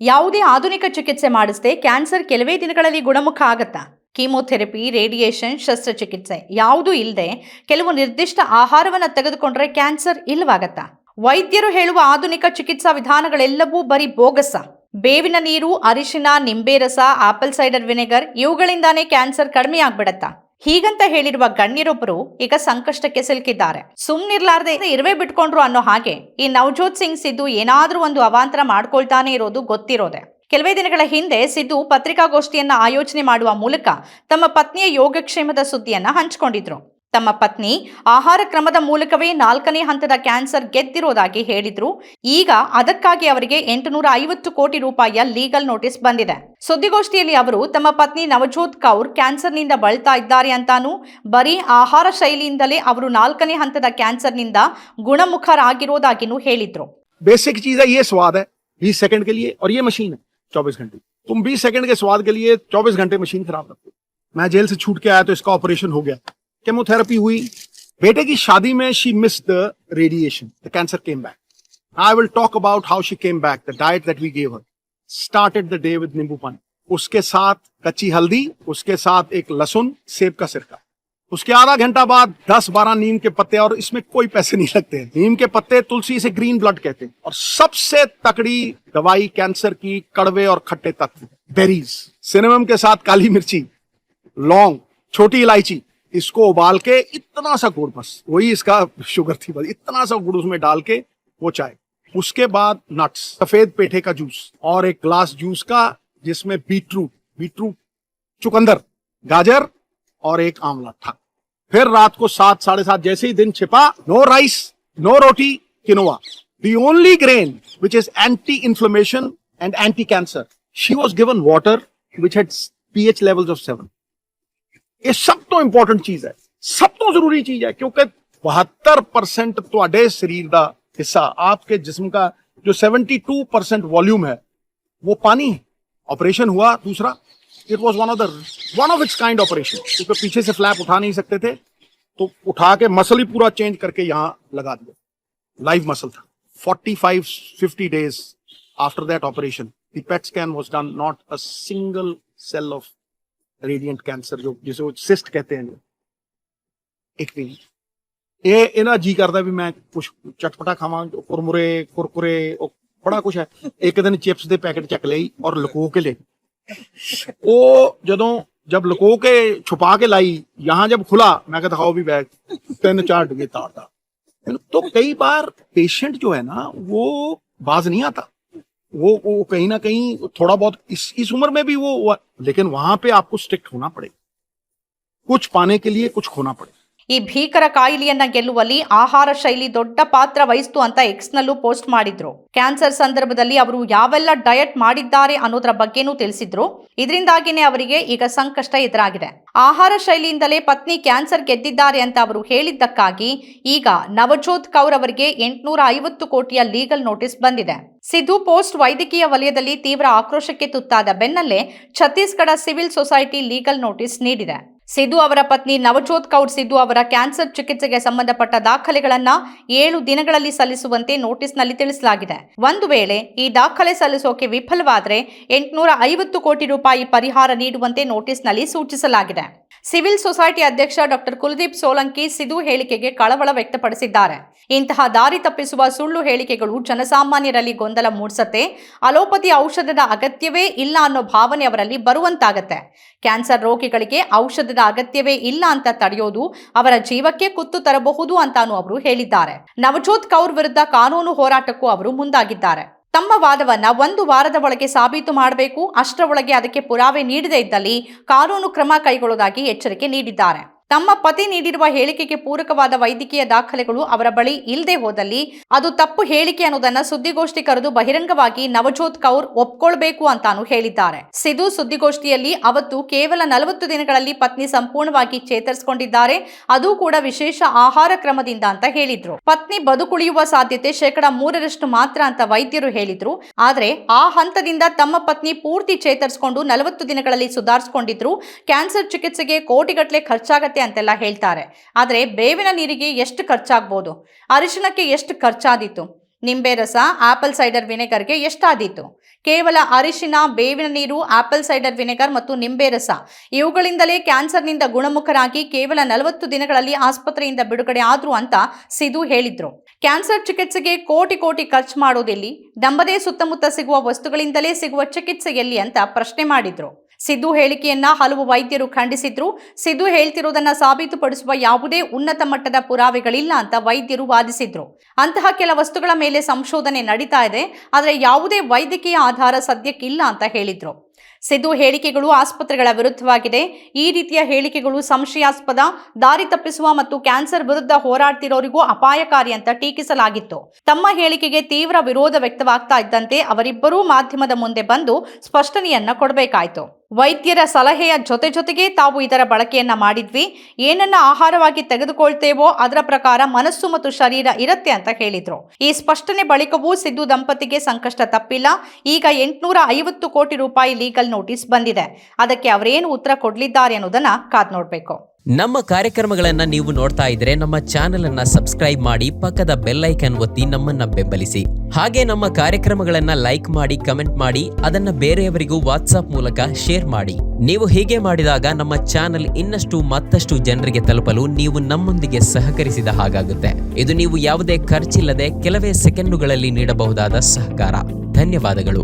ಯಾವುದೇ ಆಧುನಿಕ ಚಿಕಿತ್ಸೆ ಮಾಡಿಸದೆ ಕ್ಯಾನ್ಸರ್ ಕೆಲವೇ ದಿನಗಳಲ್ಲಿ ಗುಣಮುಖ ಆಗತ್ತಾ? ಕೀಮೋಥೆರಪಿ, ರೇಡಿಯೇಷನ್, ಶಸ್ತ್ರಚಿಕಿತ್ಸೆ ಯಾವುದೂ ಇಲ್ಲದೆ ಕೆಲವು ನಿರ್ದಿಷ್ಟ ಆಹಾರವನ್ನು ತೆಗೆದುಕೊಂಡ್ರೆ ಕ್ಯಾನ್ಸರ್ ಇಲ್ಲವಾಗತ್ತಾ? ವೈದ್ಯರು ಹೇಳುವ ಆಧುನಿಕ ಚಿಕಿತ್ಸಾ ವಿಧಾನಗಳೆಲ್ಲವೂ ಬರೀ ಬೋಗಸ. ಬೇವಿನ ನೀರು, ಅರಿಶಿನ, ನಿಂಬೆ ರಸ, ಆಪಲ್ ಸೈಡರ್ ವಿನೆಗರ್ ಇವುಗಳಿಂದಾನೇ ಕ್ಯಾನ್ಸರ್ ಕಡಿಮೆ ಆಗ್ಬಿಡತ್ತಾ ಹೀಗಂತ ಹೇಳಿರುವ ಗಣ್ಯರೊಬ್ಬರು ಈಗ ಸಂಕಷ್ಟಕ್ಕೆ ಸಿಲುಕಿದ್ದಾರೆ. ಸುಮ್ನಿರ್ಲಾರ್ದೆ ಇರುವೆ ಬಿಟ್ಕೊಂಡ್ರು ಅನ್ನೋ ಹಾಗೆ ಈ ನವಜೋತ್ ಸಿಂಗ್ ಸಿದ್ದು ಏನಾದ್ರೂ ಒಂದು ಅವಾಂತರ ಮಾಡ್ಕೊಳ್ತಾನೆ ಇರೋದು ಗೊತ್ತಿರೋದೆ. ಕೆಲವೇ ದಿನಗಳ ಹಿಂದೆ ಸಿದ್ದು ಪತ್ರಿಕಾಗೋಷ್ಠಿಯನ್ನ ಆಯೋಜನೆ ಮಾಡುವ ಮೂಲಕ ತಮ್ಮ ಪತ್ನಿಯ ಯೋಗಕ್ಷೇಮದ ಸುದ್ದಿಯನ್ನ ಹಂಚಿಕೊಂಡಿದ್ರು. ತಮ್ಮ ಪತ್ನಿ ಆಹಾರ ಕ್ರಮದ ಮೂಲಕವೇ ನಾಲ್ಕನೇ ಹಂತದ ಕ್ಯಾನ್ಸರ್ ಗೆದ್ದಿರೋದಾಗಿ ಹೇಳಿದ್ರು ಈಗ ಅದಕ್ಕಾಗಿ ಅವರಿಗೆ ಎಂಟುನೂರ ಐವತ್ತು ಕೋಟಿ ರೂಪಾಯಿಯ ಲೀಗಲ್ ನೋಟಿಸ್ ಬಂದಿದೆ ಸುದ್ದಿಗೋಷ್ಠಿಯಲ್ಲಿ ಅವರು ತಮ್ಮ ಪತ್ನಿ ನವಜೋತ್ ಕೌರ್ ಕ್ಯಾನ್ಸರ್ನಿಂದ ಬಳಲ್ತಾ ಇದ್ದಾರೆ ಅಂತಾನೂ ಬರೀ ಆಹಾರ ಶೈಲಿಯಿಂದಲೇ ಅವರು ನಾಲ್ಕನೇ ಹಂತದ ಕ್ಯಾನ್ಸರ್ನಿಂದ ಗುಣಮುಖರಾಗಿರೋದಾಗಿನೂ ಹೇಳಿದ್ರು बेसिक चीज है ये स्वाद है बीस सेकंड के लिए और ये मशीन है चौबीस घंटे तुम बीस सेकंड के स्वाद के लिए चौबीस घंटे मशीन खराब रखते हो मैं जेल से छूट के आया तो इसका ऑपरेशन हो गया केमोथेरेपी हुई। बेटे की शादी में she miss the radiation the cancer came back I will talk about how she came back the diet that we gave her started the day with nimbu pani उसके साथ कच्ची हल्दी, उसके साथ एक लहसुन, सेब का सिरका। उसके आधा घंटा बाद 10-12 नीम के पत्ते, और इसमें कोई पैसे नहीं लगते हैं। नीम के पत्ते तुलसी से ग्रीन ब्लड कहते हैं। और सबसे तकड़ी दवाई कैंसर की कड़वे और खट्टे तत्व बेरीज सिनेमम के साथ काली मिर्ची लौंग छोटी इलायची। इसको उबाल के इतना सा गुड़, बस वही इसका शुगर थी, बस इतना सा गुड़ उसमें डाल के वो चाय। उसके बाद नट्स सफ़ेद पेठे का जूस और एक ग्लास जूस का जिसमें बीटरूट बीटरूट चुकंदर, गाजर और एक आंवला था। फिर रात को सात, साढ़े सात जैसे ही दिन छिपा no rice no roti quinoa the only grain which is anti inflammation and anti cancer she was given water which had of seven ये सब ਤੋਂ ਇੰਪੋਰਟੈਂਟ ਚੀਜ਼ ਹੈ ਸਭ ਤੋਂ ਜ਼ਰੂਰੀ ਚੀਜ਼ ਹੈ क्योंकि 72% ਤੁਹਾਡੇ ਸਰੀਰ ਦਾ हिस्सा आपके जिस्म का जो 72% वॉल्यूम है वो पानी है ऑपरेशन हुआ दूसरा it was one of the one of its kind operation क्योंकि पीछे से फ्लैप उठा नहीं सकते थे तो उठा के मसल ही पूरा चेंज करके यहाँ लगा दिया लाइव मसल था 45 50 days after that operation the PET scan was done not a single cell of radiant cancer जो जिसे वो सिस्ट कहते हैं जो ਇੱਕ ਵੀ ਨਹੀਂ। ਇਹ ਇਹਨਾਂ ਜੀ ਕਰਦਾ ਵੀ ਮੈਂ ਕੁਝ ਚਟਪਟਾ ਖਾਵਾਂ ਕੁਰਮੁਰੇ ਕੁਰਕੁਰੇ ਉਹ ਬੜਾ ਕੁਝ ਹੈ ਇੱਕ ਦਿਨ ਚਿਪਸ ਦੇ ਪੈਕੇਟ ਚੱਕ ਲਈ ਔਰ ਲੁਕੋ ਕੇ ਲੈ ਉਹ ਜਦੋਂ जब लुको के छुपा के लाई यहां जब खुला मैं कहता खाओ भी बैग तीन चार डिगे ताड़ता तो कई बार पेशेंट जो है ना वो बाज नहीं आता वो वो कहीं ना कहीं थोड़ा बहुत इस इस उम्र में भी वो लेकिन वहाँ पे आपको स्ट्रिक्ट होना पड़ेगा। कुछ पाने के लिए कुछ खोना पड़ेगा। ಈ ಭೀಕರ ಕಾಯಿಲೆಯನ್ನ ಗೆಲ್ಲುವಲ್ಲಿ ಆಹಾರ ಶೈಲಿ ದೊಡ್ಡ ಪಾತ್ರ ವಹಿಸ್ತು ಅಂತ ಎಕ್ಸ್ ನಲ್ಲೂ ಪೋಸ್ಟ್ ಮಾಡಿದ್ರು. ಕ್ಯಾನ್ಸರ್ ಸಂದರ್ಭದಲ್ಲಿ ಅವರು ಯಾವೆಲ್ಲ ಡಯಟ್ ಮಾಡಿದ್ದಾರೆ ಅನ್ನೋದ್ರ ಬಗ್ಗೆನೂ ತಿಳಿಸಿದ್ರು. ಇದರಿಂದಾಗಿನೇ ಅವರಿಗೆ ಈಗ ಸಂಕಷ್ಟ ಎದುರಾಗಿದೆ. ಆಹಾರ ಶೈಲಿಯಿಂದಲೇ ಪತ್ನಿ ಕ್ಯಾನ್ಸರ್ ಗೆದ್ದಿದ್ದಾರೆ ಅಂತ ಅವರು ಹೇಳಿದ್ದಕ್ಕಾಗಿ ಈಗ ನವಜೋತ್ ಕೌರ್ ಅವರಿಗೆ ಎಂಟುನೂರ ಐವತ್ತು ಕೋಟಿಯ ಲೀಗಲ್ ನೋಟಿಸ್ ಬಂದಿದೆ. ಸಿಧು ಪೋಸ್ಟ್ ವೈದ್ಯಕೀಯ ವಲಯದಲ್ಲಿ ತೀವ್ರ ಆಕ್ರೋಶಕ್ಕೆ ತುತ್ತಾದ ಬೆನ್ನಲ್ಲೇ Chhattisgarh civil society legal notice ನೀಡಿದೆ. ಸಿಧು ಅವರ ಪತ್ನಿ ನವಜೋತ್ ಕೌರ್ ಸಿದ್ದು ಅವರ ಕ್ಯಾನ್ಸರ್ ಚಿಕಿತ್ಸೆಗೆ ಸಂಬಂಧಪಟ್ಟ ದಾಖಲೆಗಳನ್ನ ಏಳು ದಿನಗಳಲ್ಲಿ ಸಲ್ಲಿಸುವಂತೆ ನೋಟಿಸ್ನಲ್ಲಿ ತಿಳಿಸಲಾಗಿದೆ. ಒಂದು ವೇಳೆ ಈ ದಾಖಲೆ ಸಲ್ಲಿಸೋಕೆ ವಿಫಲವಾದರೆ ಎಂಟುನೂರ ಐವತ್ತು ಕೋಟಿ ರೂಪಾಯಿ ಪರಿಹಾರ ನೀಡುವಂತೆ ನೋಟಿಸ್ನಲ್ಲಿ ಸೂಚಿಸಲಾಗಿದೆ. ಸಿವಿಲ್ ಸೊಸೈಟಿ ಅಧ್ಯಕ್ಷ ಡಾಕ್ಟರ್ ಕುಲದೀಪ್ ಸೋಲಂಕಿ ಸಿಧು ಹೇಳಿಕೆಗೆ ಕಳವಳ ವ್ಯಕ್ತಪಡಿಸಿದ್ದಾರೆ. ಇಂತಹ ದಾರಿ ತಪ್ಪಿಸುವ ಸುಳ್ಳು ಹೇಳಿಕೆಗಳು ಜನಸಾಮಾನ್ಯರಲ್ಲಿ ಗೊಂದಲ ಮೂಡಿಸತ್ತೆ, ಅಲೋಪತಿ ಔಷಧದ ಅಗತ್ಯವೇ ಇಲ್ಲ ಅನ್ನೋ ಭಾವನೆ ಅವರಲ್ಲಿ ಬರುವಂತಾಗತ್ತೆ. ಕ್ಯಾನ್ಸರ್ ರೋಗಿಗಳಿಗೆ ಔಷಧದ ಅಗತ್ಯವೇ ಇಲ್ಲ ಅಂತ ತಡೆಯೋದು ಅವರ ಜೀವಕ್ಕೆ ಕುತ್ತು ತರಬಹುದು ಅಂತಾನು ಅವರು ಹೇಳಿದ್ದಾರೆ. ನವಜೋತ್ ಕೌರ್ ವಿರುದ್ಧ ಕಾನೂನು ಹೋರಾಟಕ್ಕೂ ಅವರು ಮುಂದಾಗಿದ್ದಾರೆ. ತಮ್ಮ ವಾದವನ್ನ ಒಂದು ವಾರದ ಒಳಗೆ ಸಾಬೀತು ಮಾಡಬೇಕು, ಅಷ್ಟರೊಳಗೆ ಅದಕ್ಕೆ ಪುರಾವೆ ನೀಡದೇ ಇದ್ದಲ್ಲಿ ಕಾನೂನು ಕ್ರಮ ಕೈಗೊಳ್ಳುವುದಾಗಿ ಎಚ್ಚರಿಕೆ ನೀಡಿದ್ದಾರೆ. ತಮ್ಮ ಪತಿ ನೀಡಿರುವ ಹೇಳಿಕೆಗೆ ಪೂರಕವಾದ ವೈದ್ಯಕೀಯ ದಾಖಲೆಗಳು ಅವರ ಬಳಿ ಇಲ್ಲದೆ ಹೋದಲ್ಲಿ ಅದು ತಪ್ಪು ಹೇಳಿಕೆ ಅನ್ನೋದನ್ನ ಸುದ್ದಿಗೋಷ್ಠಿ ಕರೆದು ಬಹಿರಂಗವಾಗಿ ನವಜೋತ್ ಕೌರ್ ಒಪ್ಕೊಳ್ಬೇಕು ಅಂತಾನು ಹೇಳಿದ್ದಾರೆ. ಸಿಧು ಸುದ್ದಿಗೋಷ್ಠಿಯಲ್ಲಿ ಅವತ್ತು ಕೇವಲ ನಲವತ್ತು ದಿನಗಳಲ್ಲಿ ಪತ್ನಿ ಸಂಪೂರ್ಣವಾಗಿ ಚೇತರಿಸಿಕೊಂಡಿದ್ದಾರೆ. ಅದು ಕೂಡ ವಿಶೇಷ ಆಹಾರ ಕ್ರಮದಿಂದ ಅಂತ ಹೇಳಿದ್ರು. ಪತ್ನಿ ಬದುಕುಳಿಯುವ ಸಾಧ್ಯತೆ ಶೇಕಡ ಮೂರರಷ್ಟು ಮಾತ್ರ ಅಂತ ವೈದ್ಯರು ಹೇಳಿದ್ರು. ಆದ್ರೆ ಆ ಹಂತದಿಂದ ತಮ್ಮ ಪತ್ನಿ ಪೂರ್ತಿ ಚೇತರಿಸಿಕೊಂಡು ನಲವತ್ತು ದಿನಗಳಲ್ಲಿ ಸುಧಾರಿಸಿಕೊಂಡಿದ್ರು. ಕ್ಯಾನ್ಸರ್ ಚಿಕಿತ್ಸೆಗೆ ಕೋಟಿಗಟ್ಟಲೆ ಖರ್ಚಾಗತ್ತೆ ಅಂತೆಲ್ಲ ಹೇಳ್ತಾರೆ. ಆದರೆ ಬೇವಿನ ನೀರಿಗೆ ಎಷ್ಟು ಖರ್ಚಾಗ್ಬೋದು? ಅರಿಶಿಣಕ್ಕೆ ಎಷ್ಟು ಖರ್ಚಾದೀತು? ನಿಂಬೆ ರಸ, ಆಪಲ್ ಸೈಡರ್ ವಿನೆಗರ್ಗೆ ಎಷ್ಟಾದೀತು? ಕೇವಲ ಅರಿಶಿನ ಬೇವಿನ ನೀರು, ಆಪಲ್ ಸೈಡರ್ ವಿನೆಗರ್ ಮತ್ತು ನಿಂಬೆ ರಸ ಇವುಗಳಿಂದಲೇ ಕ್ಯಾನ್ಸರ್ನಿಂದ ಗುಣಮುಖರಾಗಿ ಕೇವಲ ನಲವತ್ತು ದಿನಗಳಲ್ಲಿ ಆಸ್ಪತ್ರೆಯಿಂದ ಬಿಡುಗಡೆ ಆದ್ರು ಅಂತ ಸಿಧು ಹೇಳಿದ್ರು. ಕ್ಯಾನ್ಸರ್ ಚಿಕಿತ್ಸೆಗೆ ಕೋಟಿ ಕೋಟಿ ಖರ್ಚು ಮಾಡೋದೆಲ್ಲಿ? ದಂಬದೇ ಸುತ್ತಮುತ್ತ ಸಿಗುವ ವಸ್ತುಗಳಿಂದಲೇ ಸಿಗುವ ಚಿಕಿತ್ಸೆ ಎಲ್ಲಿ ಅಂತ ಪ್ರಶ್ನೆ ಮಾಡಿದ್ರು. ಸಿದ್ದು ಹೇಳಿಕೆಯನ್ನ ಹಲವು ವೈದ್ಯರು ಖಂಡಿಸಿದ್ರು. ಸಿದ್ದು ಹೇಳ್ತಿರೋದನ್ನ ಸಾಬೀತುಪಡಿಸುವ ಯಾವುದೇ ಉನ್ನತ ಮಟ್ಟದ ಪುರಾವೆಗಳಿಲ್ಲ ಅಂತ ವೈದ್ಯರು ವಾದಿಸಿದ್ರು. ಅಂತಹ ಕೆಲ ವಸ್ತುಗಳ ಮೇಲೆ ಸಂಶೋಧನೆ ನಡೀತಾ ಇದೆ. ಆದರೆ ಯಾವುದೇ ವೈದ್ಯಕೀಯ ಆಧಾರ ಸದ್ಯಕ್ಕಿಲ್ಲ ಅಂತ ಹೇಳಿದ್ರು. ಸಿದ್ದು ಹೇಳಿಕೆಗಳು ಆಸ್ಪತ್ರೆಗಳ ವಿರುದ್ಧವಾಗಿದೆ. ಈ ರೀತಿಯ ಹೇಳಿಕೆಗಳು ಸಂಶಯಾಸ್ಪದ, ದಾರಿ ತಪ್ಪಿಸುವ ಮತ್ತು ಕ್ಯಾನ್ಸರ್ ವಿರುದ್ಧ ಹೋರಾಡ್ತಿರೋರಿಗೂ ಅಪಾಯಕಾರಿ ಅಂತ ಟೀಕಿಸಲಾಗಿತ್ತು. ತಮ್ಮ ಹೇಳಿಕೆಗೆ ತೀವ್ರ ವಿರೋಧ ವ್ಯಕ್ತವಾಗ್ತಾ ಇದ್ದಂತೆ ಅವರಿಬ್ಬರೂ ಮಾಧ್ಯಮದ ಮುಂದೆ ಬಂದು ಸ್ಪಷ್ಟನೆಯನ್ನ ಕೊಡಬೇಕಾಯಿತು. ವೈದ್ಯರ ಸಲಹೆಯ ಜೊತೆ ಜೊತೆಗೆ ತಾವು ಇದರ ಬಳಕೆಯನ್ನ ಮಾಡಿದ್ವಿ. ಏನನ್ನ ಆಹಾರವಾಗಿ ತೆಗೆದುಕೊಳ್ತೇವೋ ಅದರ ಪ್ರಕಾರ ಮನಸ್ಸು ಮತ್ತು ಶರೀರ ಇರುತ್ತೆ ಅಂತ ಹೇಳಿದ್ರು. ಈ ಸ್ಪಷ್ಟನೆ ಬಳಿಕವೂ ಸಿದ್ದು ದಂಪತಿಗೆ ಸಂಕಷ್ಟ ತಪ್ಪಿಲ್ಲ. ಈಗ ಎಂಟುನೂರ ಐವತ್ತು ಕೋಟಿ ರೂಪಾಯಿ ಲೀಗಲ್ ನೋಟಿಸ್ ಬಂದಿದೆ. ಅದಕ್ಕೆ ಅವರೇನು ಉತ್ತರ ಕೊಡಲಿದ್ದಾರೆ ಅನ್ನೋದನ್ನ ಕಾದ್ ನೋಡ್ಬೇಕು. ನಮ್ಮ ಕಾರ್ಯಕ್ರಮಗಳನ್ನ ನೀವು ನೋಡ್ತಾ ಇದ್ರೆ ನಮ್ಮ ಚಾನೆಲ್ ಅನ್ನ ಸಬ್ಸ್ಕ್ರೈಬ್ ಮಾಡಿ ಪಕ್ಕದ ಬೆಲ್ ಐಕನ್ ಒತ್ತಿ ನಮ್ಮನ್ನ ಬೆಂಬಲಿಸಿ. ಹಾಗೆ ನಮ್ಮ ಕಾರ್ಯಕ್ರಮಗಳನ್ನ ಲೈಕ್ ಮಾಡಿ, ಕಮೆಂಟ್ ಮಾಡಿ, ಅದನ್ನ ಬೇರೆಯವರಿಗೂ ವಾಟ್ಸ್ಆಪ್ ಮೂಲಕ ಶೇರ್ ಮಾಡಿ. ನೀವು ಹೀಗೆ ಮಾಡಿದಾಗ ನಮ್ಮ ಚಾನೆಲ್ ಇನ್ನಷ್ಟು ಮತ್ತಷ್ಟು ಜನರಿಗೆ ತಲುಪಲು ನೀವು ನಮ್ಮೊಂದಿಗೆ ಸಹಕರಿಸಿದ ಹಾಗಾಗುತ್ತೆ. ಇದು ನೀವು ಯಾವುದೇ ಖರ್ಚಿಲ್ಲದೆ ಕೆಲವೇ ಸೆಕೆಂಡುಗಳಲ್ಲಿ ನೀಡಬಹುದಾದ ಸಹಕಾರ. ಧನ್ಯವಾದಗಳು.